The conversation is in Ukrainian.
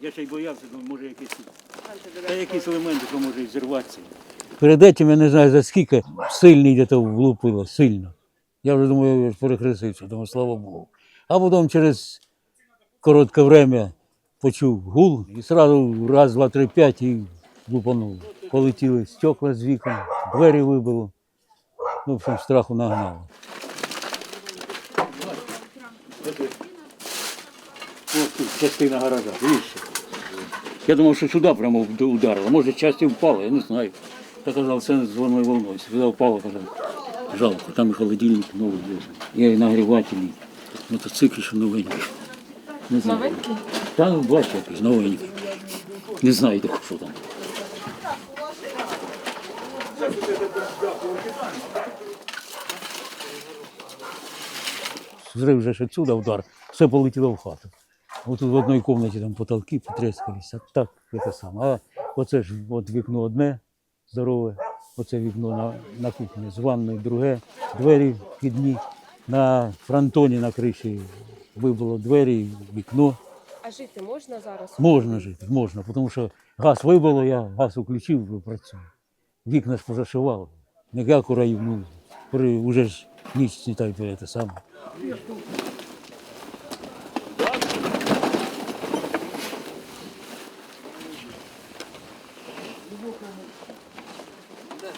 Я ще й боявся, думаю, може якийсь, та якісь елементи, що може і зірватися. Перед этим я не знаю за скільки сильний де то влупило, сильно. Я вже думаю, я перехрестився, думаю, слава Богу. А потім через коротке время почув гул і одразу раз, два, три, п'ять і лупанув. Полетіли стекла з вікон, двері вибило. Ну, в общем, страху нагнало. Ось тут частина гаража, дивіться. Я думав, що сюди прямо ударило. Може, часті впало, я не знаю. Я казав, це дзвоною волною. Сюди впало, казав, жалко, там і холодильник новий. Є і нагрівателі, мотоцикл ще новенький. Не знаю. Новенький? Та ну, бачу, якийсь новенький. Не знаю, де що там. Зрив вже ж отсюда удар, все полетіло в хату. От тут в одній кімнаті там потолки потрескались, а так це саме. А оце ж от вікно одне здорове, оце вікно на, на кухні з ванною друге, двері вхідні, на фронтоні на криші вибило двері, вікно. А жити можна зараз? Можна жити, можна, тому що газ вибило, я газ включив і працюю. Вікна ж позашивав. Не як у раю, ну, уже ж ніч не так це саме. 对。